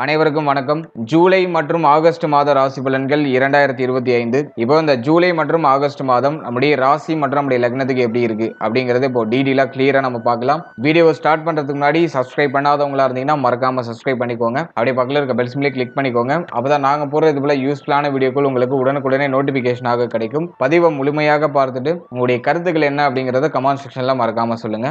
அனைவருக்கும் வணக்கம். ஜூலை மற்றும் ஆகஸ்ட் மாத ராசி பலன்கள் இரண்டாயிரத்தி இருபத்தி ஐந்து. இப்போ இந்த ஜூலை மற்றும் ஆகஸ்ட் மாதம் நம்முடைய ராசி மற்றும் நம்முடைய லக்னத்துக்கு எப்படி இருக்கு அப்படிங்கறத இப்போ டீடெயிலாக கிளியரா நம்ம பார்க்கலாம். வீடியோ ஸ்டார்ட் பண்றதுக்கு முன்னாடி சப்ஸ்கிரைப் பண்ணாதவங்களா இருந்தீங்கன்னா மறக்காம சப்ஸ்கிரைப் பண்ணிக்கோங்க. அப்படியே பக்கத்தில் இருக்க பெல் சிம்லே கிளிக் பண்ணிக்கோங்க. அப்பதான் நாங்க போற இது போல யூஸ்ஃபுல்லான வீடியோக்கள் உங்களுக்கு உடனுக்குடனே நோட்டிபிகேஷனாக கிடைக்கும். பதிவை முழுமையாக பார்த்துட்டு உங்களுடைய கருத்துக்கள் என்ன அப்படிங்கறத கமெண்ட் செக்ஷன்ல மறக்காம சொல்லுங்க.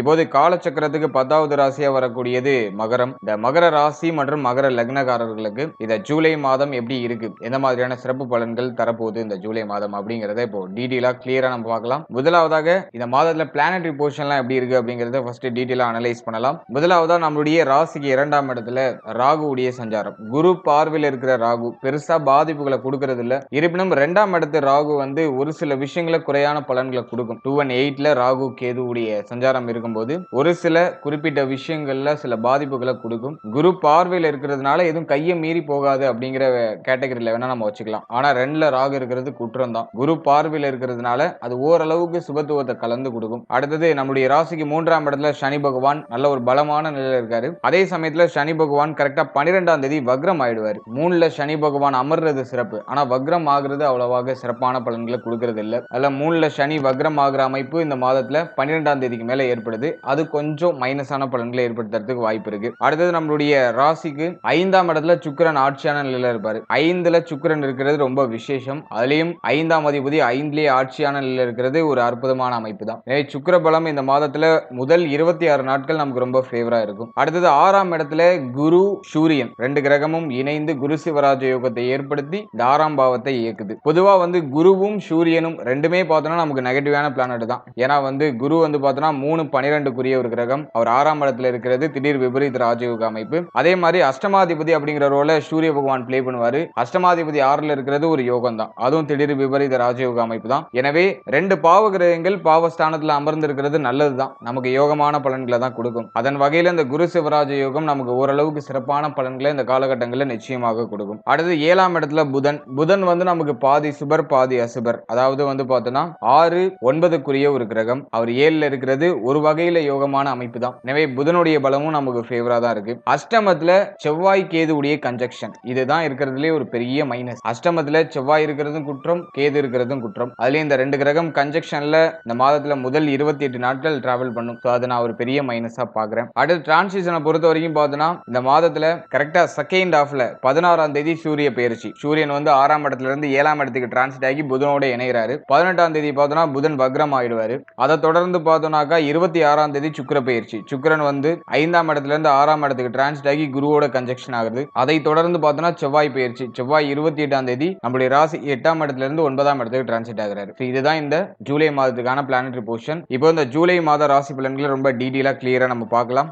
இப்போது காலச்சக்கரத்துக்கு பத்தாவது ராசியா வரக்கூடியது மகரம். இந்த மகர ராசி மற்றும் மகர லக்னக்காரர்களுக்கு இந்த ஜூலை மாதம் எப்படி இருக்கு? எந்த மாதிரியான சிறப்பு பலன்கள் தரப்போகுது இந்த ஜூலை மாதம் அப்படிங்கறத இப்போ டீடெயிலா கிளியரா நம்ம பார்க்கலாம். முதலாவதாக இந்த மாதத்துல பிளானட்ரி போர்ஷன்லாம் எப்படி இருக்கு அப்படிங்கறத ஃபர்ஸ்ட் டீடெயிலா அனலைஸ் பண்ணலாம். முதலாவதா நம்மளுடைய ராசிக்கு இரண்டாம் இடத்துல ராகுவுடைய சஞ்சாரம். குரு பார்வையில் இருக்கிற ராகு பெருசா பாதிப்புகளை கொடுக்கறது இல்ல இருப்பினும் ரெண்டாம் இடத்து ராகு வந்து ஒரு சில விஷயங்களை குறையான பலன்களை கொடுக்கும். டூ அண்ட் எயிட்ல ராகு கேதுவுடைய சஞ்சாரம் இருக்கும். பார்க்கும்போது ஒரு சில குறிப்பிட்ட விஷயங்கள்ல சில பாதிப்புகளை கொடுக்கும். குரு பார்வையில் இருக்கிறதுனால எதுவும் கையை மீறி போகாது அப்படிங்கிற கேட்டகரியில வேணா நம்ம வச்சுக்கலாம். ஆனா ரெண்டுல ராகு இருக்கிறது குற்றம் தான் குரு பார்வையில் இருக்கிறதுனால அது ஓரளவுக்கு சுபத்துவத்தை கலந்து கொடுக்கும். அடுத்தது நம்முடைய ராசிக்கு மூன்றாம் இடத்துல சனி பகவான் நல்ல ஒரு பலமான நிலையில இருக்காரு. அதே சமயத்துல சனி பகவான் கரெக்டா பன்னிரெண்டாம் தேதி வக்ரம் ஆயிடுவாரு. மூணுல சனி பகவான் அமர்றது சிறப்பு. ஆனா வக்ரம் ஆகுறது அவ்வளவாக சிறப்பான பலன்களை கொடுக்கறது இல்ல அதுல மூணுல சனி வக்ரம் ஆகுற அமைப்பு இந்த மாதத்துல பன்னிரெண்டாம் தேதிக்கு மேல ஏற்படுது. அது கொஞ்சம் மைனஸான பலன்களை ஏற்படுத்துறதுக்கு வாய்ப்பு இருக்கு. அடுத்தது நம்மளுடைய ராசிக்கு ஐந்தாம் இடத்துல சுக்கிரன் ஆட்சியான நிலையில இருப்பாரு. ஐந்துல சுக்கிரன் இருக்கிறது ரொம்ப விசேஷம். அதுலயும் ஐந்தாம் அதிபதி ஐந்துலேயே ஆட்சியான நிலையில இருக்கிறது ஒரு அற்புதமான அமைப்பு தான். எனவே பலம் இந்த மாதத்துல முதல் இருபத்தி ஆறு நாட்கள் நமக்கு ரொம்ப ஃபேவரா இருக்கும். அடுத்தது ஆறாம் இடத்துல குரு சூரியன் ரெண்டு கிரகமும் இணைந்து குரு சிவராஜ யோகத்தை ஏற்படுத்தி இந்த ஆறாம் பாவத்தை இயக்குது. பொதுவா வந்து குருவும் சூரியனும் ரெண்டுமே பார்த்தோம்னா நமக்கு நெகட்டிவான பிளானட் தான். ஏன்னா வந்து குரு வந்து பார்த்தோம்னா மூணு பனிரெண்டுக்குரிய ஒரு கிரகம். அவர் ஆறாம் இடத்துல இருக்கிறது. திடீர் விபரீத ராஜயோக அமைப்பு. அதே மாதிரி அஷ்டமாதிபதி அப்படிங்கிற ரோல சூரிய பகவான் பிளே பண்ணுவாரு. அஷ்டமாதிபதி ஆறுல இருக்கிறது ஒரு யோகம் தான் அதுவும் திடீர் விபரீத ராஜயோக அமைப்பு தான். எனவே ரெண்டு பாவ கிரகங்கள் பாவஸ்தானத்தில் அமர்ந்து இருக்கிறது நல்லதுதான். நமக்கு யோகமான பலன்களை தான் கொடுக்கும். அதன் வகையில இந்த குரு சிவராஜ யோகம் நமக்கு ஓரளவுக்கு சிறப்பான பலன்களை இந்த காலகட்டங்களில் நிச்சயமாக கொடுக்கும். அடுத்து ஏழாம் இடத்துல புதன். புதன் வந்து நமக்கு பாதி சுபர் பாதி அசுபர். அதாவது வந்து பார்த்தோன்னா ஆறு ஒன்பதுக்குரிய ஒரு கிரகம். அவர் ஏழுல இருக்கிறது ஒரு வகையில யோகமான அமைப்பு தான். எனவே புதனுடைய பலமும் நமக்கு ஃபேவரா தான் இருக்கு. அஷ்டமத்துல செவ்வாய் கேதுவுடைய கன்ஜெக்ஷன் இதுதான் இருக்கிறதுலே ஒரு பெரிய மைனஸ் அஷ்டமத்துல செவ்வாய் இருக்கிறதும் குற்றம் கேது இருக்கிறதும் குற்றம். அதுலயும் இந்த ரெண்டு கிரகம் கன்ஜெக்ஷன்ல இந்த மாதத்துல முதல் இருபத்தி எட்டு நாட்கள் டிராவல் பண்ணும். ஸோ அதை நான் ஒரு பெரிய மைனஸா பாக்குறேன் அடுத்து டிரான்சிஷனை பொறுத்த வரைக்கும் பார்த்தோன்னா இந்த மாதத்துல கரெக்டா செகண்ட் ஹாஃப்ல பதினாறாம் தேதி சூரிய பயிற்சி சூரியன் வந்து ஆறாம் இடத்துல இருந்து ஏழாம் இடத்துக்கு டிரான்சிட் ஆகி புதனோட இணைகிறாரு பதினெட்டாம் தேதி பார்த்தோம்னா புதன் வக்ரம் ஆயிடுவாரு. அதை தொடர்ந்து பார்த்தோம்னாக்கா இருபத்தி ஆறாம் தேதி சுக்கர பயிற்சி. சுக்கிரன் வந்து ஐந்தாம் இடத்துல இருந்து ஆறாம் இடத்துக்கு டிரான்ஸ்ட் ஆகி குருவோட கன்ஜெக்ஷன் ஆகுது. அதை தொடர்ந்து பார்த்தோம்னா செவ்வாய் பயிற்சி. செவ்வாய் இருபத்தி எட்டாம் தேதி நம்மளுடைய ராசி எட்டாம் இடத்துல இருந்து ஒன்பதாம் இடத்துக்கு டிரான்ஸ்ட் ஆகிறாரு. இதுதான் இந்த ஜூலை மாதத்துக்கான பிளானட்ரி போர்ஷன் இப்போ இந்த ஜூலை மாத ராசி பலன்களை ரொம்ப டீட்டெயிலாக கிளியராக நம்ம பார்க்கலாம்.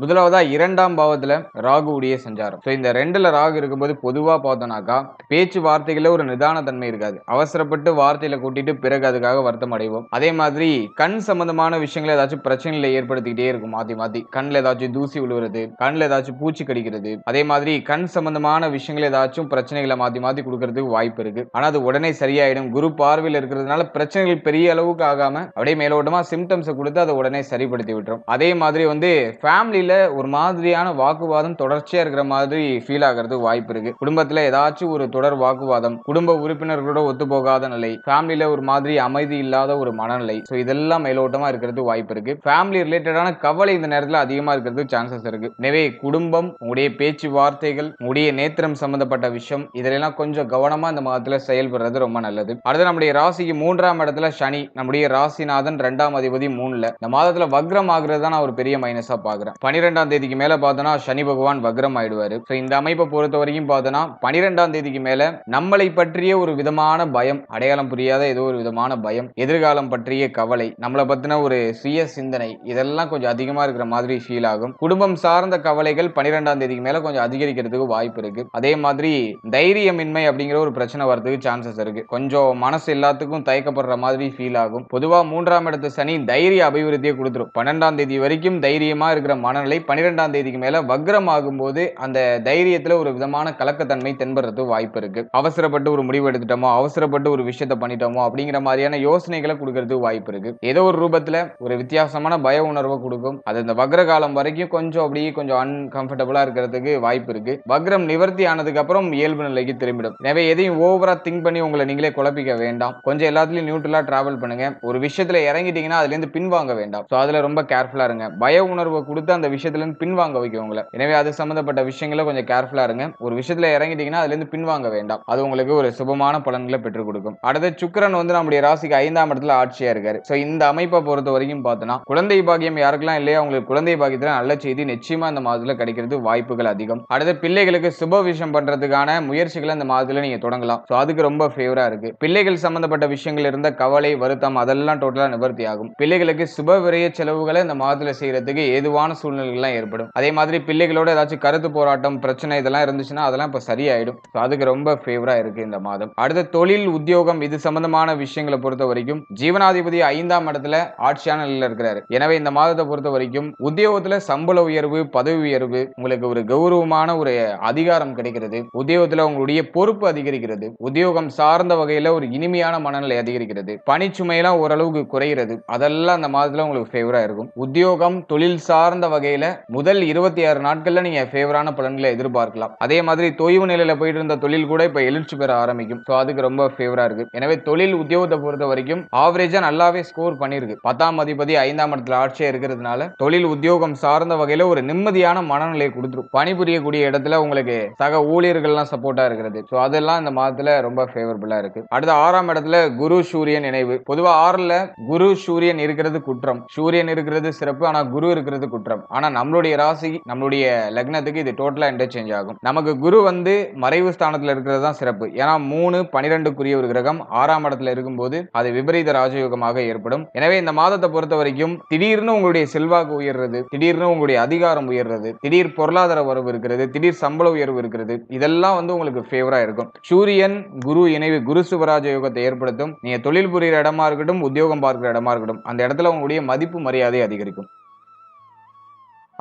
முதலாவதா இரண்டாம் பாவத்துல ராகுவுடைய சஞ்சாரம். ஸோ இந்த ரெண்டுல ராகு இருக்கும்போது பொதுவா பார்த்தோம்னாக்கா பேச்சு வார்த்தைகள ஒரு நிதான தன்மை இருக்காது. அவசரப்பட்டு வார்த்தையில கூட்டிட்டு பிறகு அதுக்காக வருத்தம் அடைவோம். அதே மாதிரி கண் சம்பந்தமான விஷயங்களை ஏதாச்சும் பிரச்சனைகளை ஏற்படுத்திக்கிட்டே இருக்கும் மாத்தி மாத்தி. கண்ணில் ஏதாச்சும் தூசி விழுவுறது கண்ணில் ஏதாச்சும் பூச்சி கடிக்கிறது. அதே மாதிரி கண் சம்பந்தமான விஷயங்கள் ஏதாச்சும் பிரச்சனைகளை மாத்தி மாத்தி கொடுக்கறதுக்கு வாய்ப்பு இருக்கு. ஆனா அது உடனே சரியாயிடும். குரு பார்வையில் இருக்கிறதுனால பிரச்சனைகள் பெரிய அளவுக்கு ஆகாம அப்படியே மேலோட்டமா சிம்டம்ஸை கொடுத்து அதை உடனே சரிப்படுத்தி விட்டுரும். அதே மாதிரி வந்து ஃபேமிலியில ஒரு மாதிரியான வாக்குவாதம் தொடர்ச்சியா இருக்கிற மாதிரி ஃபீல் ஆகிறதுக்கு வாய்ப்பு இருக்கு. குடும்பத்துல ஏதாச்சும் ஒரு தொடர் வாக்குவாதம் குடும்ப உறுப்பினர்களோட ஒத்து போகாத நிலை ஃபேமிலியில ஒரு மாதிரி அமைதி இல்லாத ஒரு மனநிலை ஸோ இதெல்லாம் மேலோட்டமா இருக்கிறது வாய்ப்பு இருக்கு. ஃபேமிலி ரிலேட்டடான கவலை இந்த நேரத்தில் அதிகமா இருக்கிறதுக்கு சான்சஸ் இருக்கு. எனவே குடும்பம் உங்களுடைய பேச்சு வார்த்தைகள் உங்களுடைய நேத்திரம் சம்பந்தப்பட்ட விஷயம் இதிலெல்லாம் கொஞ்சம் கவனமா இந்த மாதத்துல செயல்படுறது ரொம்ப நல்லது. அடுத்து நம்முடைய ராசிக்கு மூன்றாம் இடத்துல சனி நம்முடைய ராசிநாதன் ரெண்டாம் அதிபதி மூணுல. இந்த மாதத்துல வக்ரம் ஆகுறது தான் நான் ஒரு பெரிய மைனஸா பாக்குறேன். பனிரெண்டாம் தேதிக்கு மேல பார்த்தோன்னா சனி பகவான் வக்ரம் ஆயிடுவாரு. ஸோ இந்த அமைப்பை பொறுத்த வரைக்கும் பார்த்தோன்னா பனிரெண்டாம் தேதிக்கு மேல நம்மளை பற்றிய ஒரு விதமான பயம் அடையாளம் புரியாத ஏதோ ஒரு விதமான பயம் எதிர்காலம் பற்றிய கவலை நம்மளை பத்தின ஒரு சுய சிந்தனை இதெல்லாம் கொஞ்சம் அதிகமா இருக்கிற மாதிரி ஃபீல் ஆகும். குடும்பம் சார்ந்த கவலைகள் பனிரெண்டாம் தேதிக்கு மேல கொஞ்சம் அதிகரிக்கிறதுக்கு வாய்ப்பு இருக்கு. அதே மாதிரி தைரியமின்மை அப்படிங்கிற ஒரு பிரச்சனை வரதுக்கு சான்சஸ் இருக்கு. கொஞ்சம் மனசு எல்லாத்துக்கும் தயக்கப்படுற மாதிரி ஃபீல் ஆகும். பொதுவா மூன்றாம் இடத்து சனி தைரிய அபிவிருத்தியை கொடுத்துரும். பன்னெண்டாம் தேதி வரைக்கும் தைரியமா இருக்கிற மன மனநிலை பன்னிரெண்டாம் தேதிக்கு மேல வக்ரம் ஆகும்போது அந்த தைரியத்துல ஒரு விதமான கலக்கத்தன்மை தென்படுறது வாய்ப்பு இருக்கு. அவசரப்பட்டு ஒரு முடிவு எடுத்துட்டோமோ அவசரப்பட்டு ஒரு விஷயத்த பண்ணிட்டோமோ அப்படிங்கிற மாதிரியான யோசனைகளை கொடுக்கறது வாய்ப்பு இருக்கு. ஏதோ ஒரு ரூபத்துல ஒரு வித்தியாசமான பய உணர்வை கொடுக்கும். அது இந்த வக்ர காலம் வரைக்கும் கொஞ்சம் அப்படியே கொஞ்சம் அன்கம்ஃபர்டபுளா இருக்கிறதுக்கு வாய்ப்பு இருக்கு. வக்ரம் நிவர்த்தி ஆனதுக்கு அப்புறம் இயல்பு நிலைக்கு திரும்பிடும். எனவே எதையும் ஓவரா திங்க் பண்ணி உங்களை நீங்களே குழப்பிக்க வேண்டாம். கொஞ்சம் எல்லாத்துலயும் நியூட்ரலா டிராவல் பண்ணுங்க. ஒரு விஷயத்துல இறங்கிட்டீங்கன்னா அதுல இருந்து பின்வாங்க வேண்டாம். அதுல ரொம்ப கேர்ஃபுல்லா இருங்க. பய உணர்வை கொடுத்து அந்த விஷயத்துலேருந்து பின்வாங்க வைக்கும் உங்களை எனவே அது சம்பந்தப்பட்ட விஷயங்களை கொஞ்சம் கேர்ஃபுல்லா இருங்க. ஒரு விஷயத்தில் இறங்கிட்டீங்கன்னா அதுல இருந்து பின்வாங்க வேண்டாம். அது உங்களுக்கு ஒரு சுபமான பலன்களை பெற்றுக் கொடுக்கும். அடுத்து சுக்கிரன் வந்து நம்முடைய ராசிக்கு ஐந்தாம் இடத்துல ஆட்சியா இருக்காரு. சோ இந்த அமைப்பை பொறுத்த வரைக்கும் பார்த்தோம்னா குழந்தை பாக்கியம் யாருக்கெல்லாம் இல்லையா உங்களுக்கு குழந்தை பாக்கியத்துல நல்ல செய்தி நிச்சயமா இந்த மாதத்துல கிடைக்கிறது வாய்ப்புகள் அதிகம். அடுத்து பிள்ளைகளுக்கு சுப விஷயம் பண்றதுக்கான முயற்சிகளை இந்த மாதத்துல நீங்க தொடங்கலாம். ஸோ அதுக்கு ரொம்ப ஃபேவரா இருக்கு. பிள்ளைகள் சம்பந்தப்பட்ட விஷயங்கள் இருந்த கவலை வருத்தம் அதெல்லாம் டோட்டலா நிவர்த்தி ஆகும் பிள்ளைகளுக்கு சுப விரைய செலவுகளை இந்த மாதத்துல செய்யறதுக்கு ஏதுவான சூழ்நிலை சூழ்நிலைகள்லாம் ஏற்படும். அதே மாதிரி பிள்ளைகளோட ஏதாச்சும் கருத்து போராட்டம் பிரச்சனை இதெல்லாம் இருந்துச்சுன்னா அதெல்லாம் இப்போ சரியாயிடும். ஸோ அதுக்கு ரொம்ப ஃபேவரா இருக்கு இந்த மாதம். அடுத்த தொழில் உத்தியோகம் இது சம்பந்தமான விஷயங்களை பொறுத்த வரைக்கும் ஜீவனாதிபதி ஐந்தாம் இடத்துல ஆட்சியான நிலையில் இருக்கிறாரு. எனவே இந்த மாதத்தை பொறுத்த வரைக்கும் உத்தியோகத்துல சம்பள உயர்வு பதவி உயர்வு உங்களுக்கு ஒரு கௌரவமான ஒரு அதிகாரம் கிடைக்கிறது. உத்தியோகத்துல உங்களுடைய பொறுப்பு அதிகரிக்கிறது. உத்தியோகம் சார்ந்த வகையில ஒரு இனிமையான மனநிலை அதிகரிக்கிறது. பணிச்சுமையெல்லாம் ஓரளவுக்கு குறைகிறது. அதெல்லாம் அந்த மாதத்துல உங்களுக்கு ஃபேவரா இருக்கும். உத்தியோகம் தொழில் சார்ந்த வகையில முதல் இருபத்தி ஆறு நாட்களில் நீங்க ஃபேவரான பலன்களை எதிர்பார்க்கலாம். அதே மாதிரி தொய்வு நிலையில் போயிட்டு இருந்த தொழில் கூட இப்போ எழுச்சி பெற ஆரம்பிக்கும். ஸோ அதுக்கு ரொம்ப ஃபேவராக இருக்கு. எனவே தொழில் உத்தியோகத்தை பொறுத்த வரைக்கும் ஆவரேஜா நல்லாவே ஸ்கோர் பண்ணிருக்கு பத்தாம் அதிபதி ஐந்தாம் இடத்துல ஆட்சியா இருக்கிறதுனால தொழில் உத்தியோகம் சார்ந்த வகையில ஒரு நிம்மதியான மனநிலையை கொடுத்துரும். பணிபுரியக்கூடிய இடத்துல உங்களுக்கு சக ஊழியர்கள்லாம் சப்போர்ட்டா இருக்கிறது. ஸோ அதெல்லாம் இந்த மாதத்துல ரொம்ப ஃபேவரபுளாக இருக்கு. அடுத்த ஆறாம் இடத்துல குரு சூரியன் இணைவு. பொதுவா ஆறுல குரு சூரியன் இருக்கிறது குற்றம். சூரியன் இருக்கிறது சிறப்பு ஆனால் குரு இருக்கிறது குற்றம். ஆனா நம்மளுடைய ராசி நம்மளுடைய லக்னத்துக்கு இது டோட்டலா இன்டர்சேஞ்ச் ஆகும். நமக்கு குரு வந்து மறைவு ஸ்தானத்துல இருக்கிறது தான் சிறப்பு. ஏன்னா மூணு பனிரெண்டுக்குரிய ஒரு கிரகம் ஆறாம் இடத்துல இருக்கும்போது அது விபரீத ராஜயோகமாக ஏற்படும். எனவே இந்த மாதத்தை பொறுத்த வரைக்கும் திடீர்னு உங்களுடைய செல்வாக்கு உயர்றது திடீர்னு உங்களுடைய அதிகாரம் உயர்றது திடீர் பொருளாதார உறவு இருக்கிறது திடீர் சம்பள உயர்வு இருக்கிறது இதெல்லாம் வந்து உங்களுக்கு ஃபேவரா இருக்கும். சூரியன் குரு இணைவு குரு சுபராஜ யோகத்தை ஏற்படுத்தும். நீங்க தொழில் புரிகிற இடமா இருக்கட்டும் உத்தியோகம் பார்க்கிற இடமா இருக்கட்டும் அந்த இடத்துல உங்களுடைய மதிப்பு மரியாதை அதிகரிக்கும்.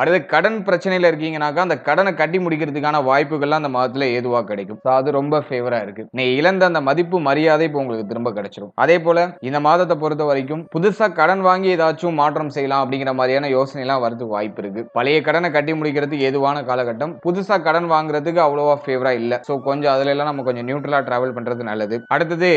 அடுத்து கடன் பிரச்சனையில் இருக்கீங்கனாக்கா அந்த கடனை கட்டி முடிக்கிறதுக்கான வாய்ப்புகள்லாம் அந்த மாதத்தில் ஏதுவாக கிடைக்கும். ஸோ அது ரொம்ப ஃபேவராக இருக்கு. நீ இழந்த அந்த மதிப்பு மரியாதை இப்போ உங்களுக்கு திரும்ப கிடைச்சிரும். அதே போல இந்த மாதத்தை பொறுத்த வரைக்கும் புதுசாக கடன் வாங்கி ஏதாச்சும் மாற்றம் செய்யலாம் அப்படிங்கிற மாதிரியான யோசனை எல்லாம் வரதுக்கு வாய்ப்பு இருக்கு. பழைய கடனை கட்டி முடிக்கிறதுக்கு ஏதுவான காலகட்டம். புதுசாக கடன் வாங்குறதுக்கு அவ்வளோவா ஃபேவரா இல்லை. ஸோ கொஞ்சம் அதுல எல்லாம் நம்ம கொஞ்சம் நியூட்ரலா டிராவல் பண்றது நல்லது. அடுத்தது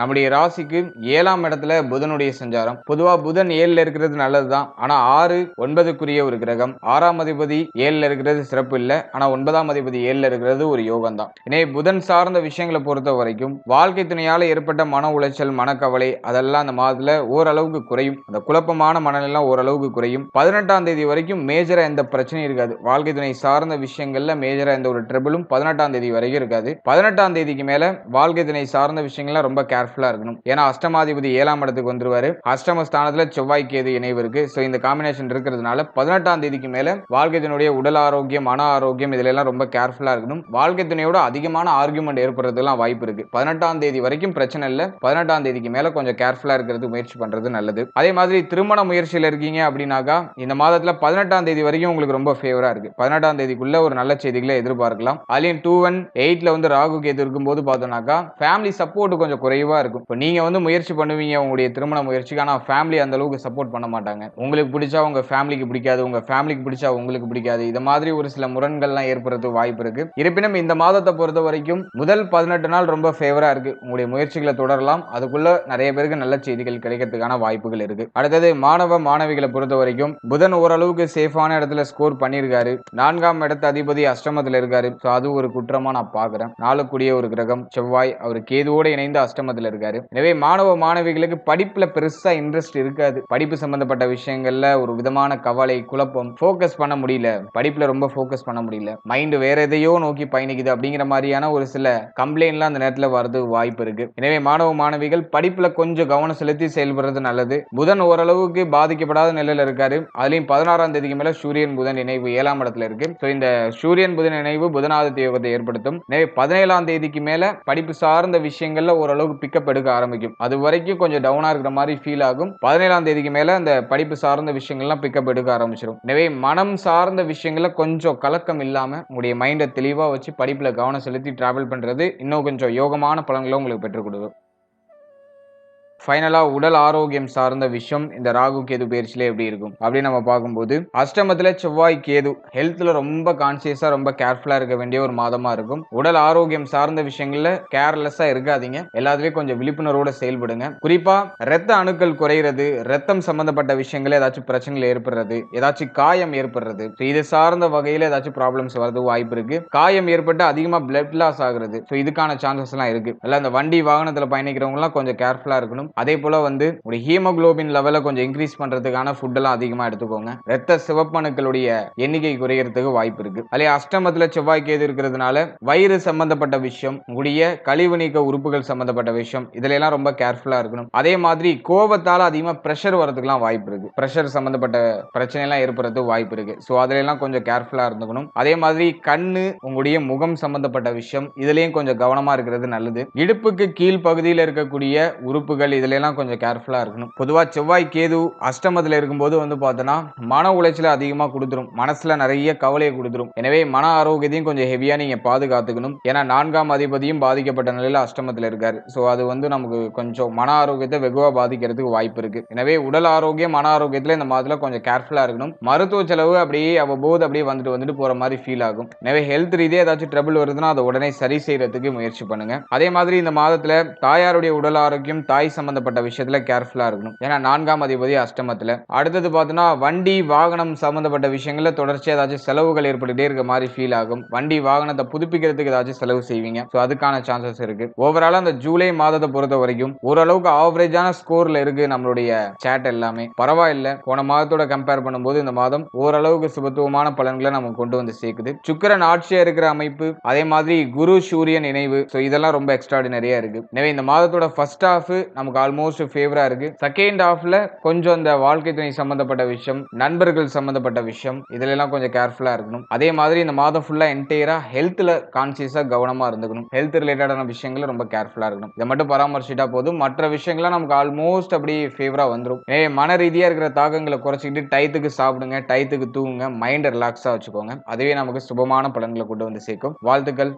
நம்முடைய ராசிக்கு ஏழாம் இடத்துல புதனுடைய சஞ்சாரம். பொதுவாக புதன் ஏழில் இருக்கிறது நல்லதுதான். ஆனால் ஆறு ஒன்பதுக்குரிய ஒரு கிரகம். ஆறாம் அதிபதி ஏழில் இருக்கிறது சிறப்பு இல்லை. ஆனால் ஒன்பதாம் அதிபதி ஏழில் இருக்கிறது ஒரு யோகம் தான் எனவே புதன் சார்ந்த விஷயங்களை பொறுத்த வரைக்கும் வாழ்க்கை துணையால் ஏற்பட்ட மன உளைச்சல் மனக்கவலை அதெல்லாம் அந்த மாதத்தில் ஓரளவுக்கு குறையும். அந்த குழப்பமான மனநிலாம் ஓரளவுக்கு குறையும். பதினெட்டாம் தேதி வரைக்கும் மேஜராக எந்த பிரச்சனையும் இருக்காது. வாழ்க்கை துணை சார்ந்த விஷயங்களில் மேஜராக எந்த ஒரு ட்ரபிளும் பதினெட்டாம் தேதி வரைக்கும் இருக்காது. பதினெட்டாம் தேதிக்கு மேலே வாழ்க்கை துணை சார்ந்த விஷயங்கள்லாம் ரொம்ப கேர்ஃபுல்லாக இருக்கணும். ஏன்னா அஷ்டமாதிபதி ஏழாம் இடத்துக்கு வந்துருவார். அஷ்டம ஸ்தானத்தில் செவ்வாய் இணைவு இருக்குது ஸோ இந்த காம்பினேஷன் இருக்கிறதுனால பதினெட்டாம் தேதிக்கு மேல வாழ்க்கை துணையுடைய உடல் ஆரோக்கியம் மன ஆரோக்கியம் இதுல எல்லாம் ரொம்ப கேர்ஃபுல்லா இருக்கணும். வாழ்க்கை துணையோட அதிகமான ஆர்குமெண்ட் ஏற்படுறதுலாம் வாய்ப்பு இருக்கு. பதினெட்டாம் தேதி வரைக்கும் பிரச்சனை இல்ல. பதினெட்டாம் தேதிக்கு மேல கொஞ்சம் கேர்ஃபுல்லா இருக்கிறது முயற்சி பண்றது நல்லது. அதே மாதிரி திருமண முயற்சியில இருக்கீங்க அப்படின்னாக்கா இந்த மாதத்துல பதினெட்டாம் தேதி வரைக்கும் உங்களுக்கு ரொம்ப ஃபேவரா இருக்கு. பதினெட்டாம் தேதிக்குள்ள ஒரு நல்ல செய்திகளை எதிர்பார்க்கலாம். அதுலயும் டூ ஒன் எயிட்ல வந்து ராகு கேது இருக்கும்போது பார்த்தோம்னாக்கா ஃபேமிலி சப்போர்ட் கொஞ்சம் குறைவா இருக்கும். இப்போ நீங்க வந்து முயற்சி பண்ணுவீங்க உங்களுடைய திருமண முயற்சிக்கு ஆனா ஃபேமிலி அந்த அளவுக்கு சப்போர்ட் பண்ண மாட்டாங்க. உங்களுக்கு பிடிச்சா உங்க ஃபேமிலிக்கு பிடிக்காது. உங்க ஃபேமிலிக்கு பிடிச்சா உங்களுக்கு பிடிக்காது. இது மாதிரி ஒரு சில முரண்கள்லாம் ஏற்படுறதுக்கு வாய்ப்பு இருக்கு. இருப்பினும் இந்த மாதத்தை பொறுத்த வரைக்கும் முதல் பதினெட்டு நாள் ரொம்ப ஃபேவரா இருக்கு. உங்களுடைய முயற்சிகளை தொடரலாம். அதுக்குள்ள நிறைய பேருக்கு நல்ல செய்திகள் கிடைக்கிறதுக்கான வாய்ப்புகள் இருக்கு. அடுத்தது மாணவ மாணவிகளை பொறுத்த வரைக்கும் புதன் ஓரளவுக்கு சேஃபான இடத்துல ஸ்கோர் பண்ணியிருக்காரு. நான்காம் இடத்து அதிபதி அஷ்டமத்தில் இருக்காரு. ஸோ அது ஒரு குற்றமா நான் பாக்குறேன் நாளுக்குடிய ஒரு கிரகம். செவ்வாய் அவர் கேதுவோடு இணைந்து அஷ்டமத்தில் இருக்காரு. எனவே மாணவ மாணவிகளுக்கு படிப்புல பெருசா இன்ட்ரெஸ்ட் இருக்காது. படிப்பு சம்பந்தப்பட்ட விஷயங்கள்ல ஒரு விதமான கவலை குழப்பம். ஃபோக்கஸ் பண்ண முடியல. படிப்பில் ரொம்ப ஃபோக்கஸ் பண்ண முடியல. மைண்டு வேற எதையோ நோக்கி பயணிக்குது அப்படிங்கிற மாதிரியான ஒரு சில கம்ப்ளைண்ட்லாம் அந்த நேரத்தில் வரது வாய்ப்பு இருக்கு. எனவே மாணவ மாணவிகள் படிப்பில் கொஞ்சம் கவனம் செலுத்தி செயல்படுறது நல்லது. புதன் ஓரளவுக்கு பாதிக்கப்படாத நிலையில் இருக்காரு. அதுலேயும் பதினாறாம் தேதிக்கு மேலே சூரியன் புதன் இணைவு ஏழாம் இடத்துல இருக்கு. ஸோ இந்த சூரியன் புதன் இணைவு புதனாதித்த யோகத்தை ஏற்படுத்தும். எனவே பதினேழாம் தேதிக்கு மேலே படிப்பு சார்ந்த விஷயங்கள்ல ஓரளவுக்கு பிக்கப் எடுக்க ஆரம்பிக்கும். அது வரைக்கும் கொஞ்சம் டவுனாக இருக்கிற மாதிரி ஃபீல் ஆகும். பதினேழாம் தேதிக்கு மேலே அந்த படிப்பு சார்ந்த விஷயங்கள்லாம் பிக்கப் எடுக்க ஆரம்பிச்சிடும் எனவே மனம் சார்ந்த விஷயங்களில் கொஞ்சம் கலக்கம் இல்லாமல் உங்களுடைய மைண்டை தெளிவாக வச்சு படிப்பில் கவனம் செலுத்தி ட்ராவல் பண்ணுறது இன்னும் கொஞ்சம் யோகமான பலன்களை உங்களுக்கு பெற்றுக் கொடுக்கும். ஃபைனலாக உடல் ஆரோக்கியம் சார்ந்த விஷயம் இந்த ராகு கேது பயிற்சியில எப்படி இருக்கும்? அப்படின்னு நம்ம பார்க்கும்போது அஷ்டமத்தில் செவ்வாய் கேது ஹெல்த்தில் ரொம்ப கான்சியஸாக ரொம்ப கேர்ஃபுல்லாக இருக்க வேண்டிய ஒரு மாதமாக இருக்கும். உடல் ஆரோக்கியம் சார்ந்த விஷயங்களில் கேர்லெஸ்ஸாக இருக்காதீங்க. எல்லாத்துலேயும் கொஞ்சம் விழிப்புணர்வோட செயல்படுங்க. குறிப்பாக ரத்த அணுக்கள் குறையிறது ரத்தம் சம்மந்தப்பட்ட விஷயங்கள் ஏதாச்சும் பிரச்சனைகள் ஏற்படுறது ஏதாச்சும் காயம் ஏற்படுறது இது சார்ந்த வகையில் ஏதாச்சும் ப்ராப்ளம்ஸ் வரது வாய்ப்பு இருக்கு. காயம் ஏற்பட்டு அதிகமாக பிளட் லாஸ் ஆகுறது ஸோ இதுக்கான சான்சஸ் எல்லாம் இருக்கு. எல்லாம் அந்த வண்டி வாகனத்தில் பயணிக்கிறவங்களாம் கொஞ்சம் கேர்ஃபுல்லாக இருக்கணும். அதே போல வந்து ஒரு ஹீமோகுளோபின் லெவலை கொஞ்சம் இன்க்ரீஸ் பண்றதுக்கான ஃபுட் எல்லாம் அதிகமா எடுத்துக்கோங்க. ரத்த சிவப்பணுக்களுடைய எண்ணிக்கை குறையறதுக்கு வாய்ப்பு இருக்கு. அதே அஷ்டமத்துல செவ்வாய் கேது இருக்கிறதுனால வயிறு சம்பந்தப்பட்ட விஷயம் உங்களுடைய கழிவு நீக்க உறுப்புகள் சம்பந்தப்பட்ட விஷயம் இதுல எல்லாம் ரொம்ப கேர்ஃபுல்லா இருக்கணும். அதே மாதிரி கோபத்தால அதிகமா ப்ரெஷர் வரதுக்குலாம் வாய்ப்பு இருக்கு. ப்ரெஷர் சம்பந்தப்பட்ட பிரச்சனை எல்லாம் ஏற்படுறதுக்கு வாய்ப்பு இருக்கு. ஸோ அதுல எல்லாம் கொஞ்சம் கேர்ஃபுல்லா இருந்துக்கணும். அதே மாதிரி கண்ணு உங்களுடைய முகம் சம்பந்தப்பட்ட விஷயம் இதுலயும் கொஞ்சம் கவனமா இருக்கிறது நல்லது. இடுப்புக்கு கீழ் பகுதியில் இருக்கக்கூடிய உறுப்புகள் இதுல எல்லாம் கொஞ்சம் கேர்ஃபுல்லா இருக்கணும். பொதுவாக செவ்வாய் கேது அஷ்டமத்தில் இருக்கும்போது வந்து பார்த்தோன்னா மன உளைச்சல அதிகமா கொடுத்துரும். மனசுல நிறைய கவலையை கொடுத்துரும். எனவே மன ஆரோக்கியத்தையும் கொஞ்சம் ஹெவியா நீங்க பாதுகாத்துக்கணும். ஏன்னா நான்காம் அதிபதியும் பாதிக்கப்பட்ட நிலையில் அஷ்டமத்தில் இருக்கார். ஸோ அது வந்து நமக்கு கொஞ்சம் மன ஆரோக்கியத்தை வெகுவா பாதிக்கிறதுக்கு வாய்ப்பு இருக்கு. எனவே உடல் ஆரோக்கியம் மன ஆரோக்கியத்தில் இந்த மாதத்தில் கொஞ்சம் கேர்ஃபுல்லா இருக்கணும். மருத்துவ செலவு அப்படியே அவ்வப்போது அப்படியே வந்துட்டு வந்துட்டு போற மாதிரி ஃபீல் ஆகும். எனவே ஹெல்த் ரீதியாக ஏதாச்சும் ட்ரபிள் வருதுன்னா அதை உடனே சரி செய்கிறதுக்கு முயற்சி பண்ணுங்க. அதே மாதிரி இந்த மாதத்தில் தாயாருடைய உடல் ஆரோக்கியம் தாய் சம்பந்தப்பட்ட விஷயத்துல கேர்ஃபுல்லா இருக்கணும். ஏன்னா நான்காம் அதிபதி அஷ்டமத்துல. அடுத்தது பார்த்தோன்னா வண்டி வாகனம் சம்பந்தப்பட்ட விஷயங்கள்ல தொடர்ச்சியாக ஏதாச்சும் செலவுகள் ஏற்பட்டுட்டே இருக்க மாதிரி ஃபீல் ஆகும். வண்டி வாகனத்தை புதுப்பிக்கிறதுக்கு ஏதாச்சும் செலவு செய்வீங்க. ஸோ அதுக்கான சான்சஸ் இருக்கு. ஓவராலா அந்த ஜூலை மாதத்தை பொறுத்த வரைக்கும் ஓரளவுக்கு ஆவரேஜான ஸ்கோர்ல இருக்கு நம்மளுடைய சேட் எல்லாமே. பரவாயில்ல. போன மாதத்தோட கம்பேர் பண்ணும்போது இந்த மாதம் ஓரளவுக்கு சுபத்துவமான பலன்களை நமக்கு கொண்டு வந்து சேர்க்குது. சுக்கிரன் ஆட்சியா இருக்கிற அமைப்பு அதே மாதிரி குரு சூரியன் இணைவு. ஸோ இதெல்லாம் ரொம்ப எக்ஸ்ட்ராடினரியா இருக்கு. எனவே இந்த மாதத்தோட ஃபர்ஸ்ட் ஹாஃப் நமக்கு ஆல்மோஸ்ட் ஃபேவரா இருக்கு. செகண்ட் ஹாஃப்ல கொஞ்சம் இந்த வாழ்க்கை துணை சம்பந்தப்பட்ட விஷயம் நண்பர்கள் சம்பந்தப்பட்ட விஷயம் இதுல எல்லாம் கொஞ்சம் கேர்ஃபுல்லா இருக்கணும். அதே மாதிரி இந்த மாதம் ஃபுல்லா என்டையரா ஹெல்த்ல கான்சியஸா கவனமா இருந்துக்கணும். ஹெல்த் ரிலேட்டடான விஷயங்களை ரொம்ப கேர்ஃபுல்லா இருக்கணும். இதை மட்டும் பராமரிச்சுட்டா போதும். மற்ற விஷயங்கள்லாம் நமக்கு ஆல்மோஸ்ட் அப்படி ஃபேவரா வந்துடும் ஏ மன ரீதியா இருக்கிற தாக்கங்களை குறைச்சிக்கிட்டு டயத்துக்கு சாப்பிடுங்க டயத்துக்கு தூங்குங்க மைண்டை ரிலாக்ஸா வச்சுக்கோங்க. அதுவே நமக்கு சுபமான பலன்களை கொண்டு வந்து சேர்க்கும். வாழ்த்துக்கள்.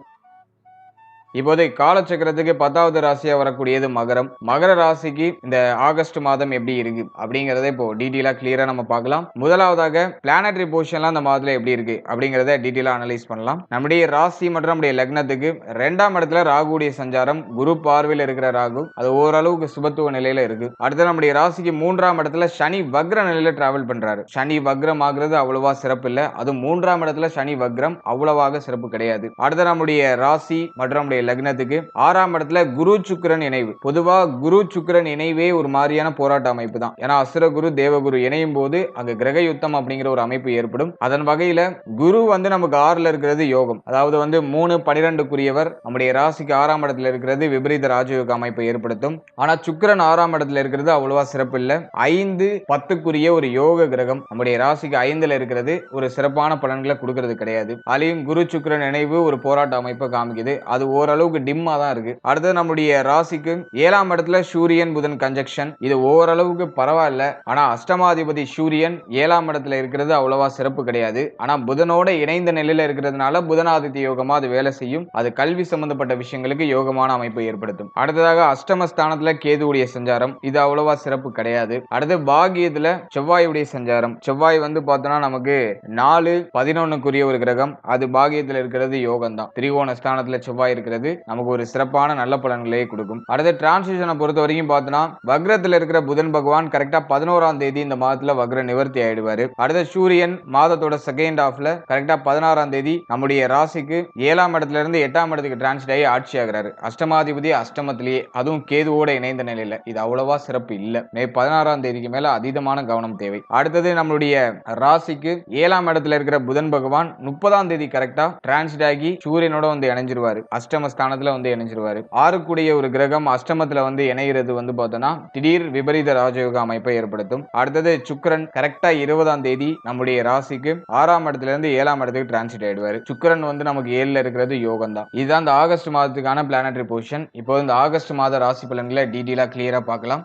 இப்போது காலச்சக்கரத்துக்கு பத்தாவது ராசியா வரக்கூடியது மகரம். மகர ராசிக்கு இந்த ஆகஸ்ட் மாதம் எப்படி இருக்கு? அப்படிங்கறத இப்போ டீட்டெயிலா கிளியரா நம்ம பார்க்கலாம். முதலாவதாக பிளானட்டரி பொசிஷன்லாம் இந்த மாதத்துல எப்படி இருக்கு? அப்படிங்கறத டீட்டெயிலா அனலைஸ் பண்ணலாம். நம்முடைய ராசி மற்றும் நம்முடைய லக்னத்துக்கு ரெண்டாம் இடத்துல ராகுடைய சஞ்சாரம் குரு பார்வையில் இருக்கிற ராகு அது ஓரளவுக்கு சுபத்துவ நிலையில இருக்கு. அடுத்து நம்முடைய ராசிக்கு மூன்றாம் இடத்துல சனி வக்ர நிலையில டிராவல் பண்றாரு. சனி வக்ரம் ஆகுறது அவ்வளவா சிறப்பு இல்லை. அது மூன்றாம் இடத்துல சனி வக்ரம் அவ்வளவாக சிறப்பு கிடையாது. அடுத்து நம்முடைய ராசி மற்றும் நம்முடைய உங்களுடைய லக்னத்துக்கு ஆறாம் இடத்துல குரு சுக்கரன் இணைவு. பொதுவா குரு சுக்கரன் இணைவே ஒரு மாதிரியான போராட்ட அமைப்பு தான். ஏன்னா அசுரகுரு தேவகுரு இணையும் போது அங்க கிரக யுத்தம் அப்படிங்கிற ஒரு அமைப்பு ஏற்படும். அதன் வகையில குரு வந்து நமக்கு ஆறுல இருக்கிறது யோகம். அதாவது வந்து மூணு பனிரெண்டுக்குரியவர் நம்முடைய ராசிக்கு ஆறாம் இடத்துல இருக்கிறது விபரீத ராஜயோக அமைப்பை ஏற்படுத்தும். ஆனா சுக்கரன் ஆறாம் இடத்துல இருக்கிறது அவ்வளவா சிறப்பு இல்ல. ஐந்து பத்துக்குரிய ஒரு யோக கிரகம் நம்முடைய ராசிக்கு ஐந்துல இருக்கிறது. ஒரு சிறப்பான பலன்களை கொடுக்கறது கிடையாது. அதையும் குரு சுக்கரன் நினைவு ஒரு போராட்ட அமைப்பை காமிக்குது. அது ஓரளவுக்கு டிம்மா தான் இருக்கு. அடுத்தது நம்முடைய ராசிக்கு ஏழாம் இடத்துல சூரியன் புதன் கன்ஜெக்ஷன் இது ஓரளவுக்கு பரவாயில்ல. ஆனா அஷ்டமாதிபதி சூரியன் ஏழாம் இடத்துல இருக்கிறது அவ்வளவா சிறப்பு கிடையாது. ஆனா புதனோட இணைந்த நிலையில இருக்கிறதுனால புதனாதித்ய யோகமா அது வேலை செய்யும். அது கல்வி சம்பந்தப்பட்ட விஷயங்களுக்கு யோகமான அமைப்பை ஏற்படுத்தும். அடுத்ததாக அஷ்டமஸ்தானத்துல கேதுவுடைய சஞ்சாரம். இது அவ்வளவா சிறப்பு கிடையாது. அடுத்து பாகியத்துல செவ்வாயுடைய சஞ்சாரம். செவ்வாய் வந்து பார்த்தோம்னா நமக்கு நாலு பதினொன்னுக்குரிய ஒரு கிரகம். அது பாகியத்துல இருக்கிறது யோகம் தான் திரிகோண ஸ்தானத்துல செவ்வாய் இருக்கிறது அப்படிங்கிறது நமக்கு ஒரு சிறப்பான நல்ல பலன்களே கொடுக்கும். அடுத்து டிரான்சிஷனை பொறுத்த வரைக்கும் பார்த்தோம்னா வக்ரத்தில் இருக்கிற புதன் பகவான் கரெக்டாக பதினோராம் தேதி இந்த மாதத்தில் வக்ர நிவர்த்தி ஆயிடுவாரு. அடுத்த சூரியன் மாதத்தோட செகண்ட் ஹாஃப்ல கரெக்டாக பதினாறாம் தேதி நம்முடைய ராசிக்கு ஏழாம் இடத்துல இருந்து எட்டாம் இடத்துக்கு டிரான்ஸ்லேட் ஆகி ஆட்சி ஆகிறாரு. அஷ்டமாதிபதி அஷ்டமத்திலேயே அதுவும் கேதுவோட இணைந்த நிலையில. இது அவ்வளவா சிறப்பு இல்லை. மே பதினாறாம் தேதிக்கு மேல அதீதமான கவனம் தேவை. அடுத்தது நம்மளுடைய ராசிக்கு ஏழாம் இடத்துல இருக்கிற புதன் பகவான் முப்பதாம் தேதி கரெக்டா டிரான்ஸ்ட் ஆகி சூரியனோட வந்து இணைஞ்சிருவாரு. அஷ்டம ஸ்தானத்தில் வந்து இணைஞ்சிருவார். ஆறுக்குடைய ஒரு கிரகம் அஷ்டமத்தில் வந்து இணைகிறது வந்து பார்த்தோன்னா திடீர் விபரீத ராஜயோக அமைப்பை ஏற்படுத்தும். அடுத்தது சுக்கரன் கரெக்டாக இருபதாம் தேதி நம்முடைய ராசிக்கு ஆறாம் இடத்துல இருந்து ஏழாம் இடத்துக்கு டிரான்சிட் ஆயிடுவாரு. சுக்கரன் வந்து நமக்கு ஏழில் இருக்கிறது யோகம் தான் இதுதான் இந்த ஆகஸ்ட் மாதத்துக்கான பிளானட்டரி பொசிஷன் இப்போ இந்த ஆகஸ்ட் மாத ராசி பலன்களை டீட்டெயிலாக கிளியராக பார்க்கலாம்.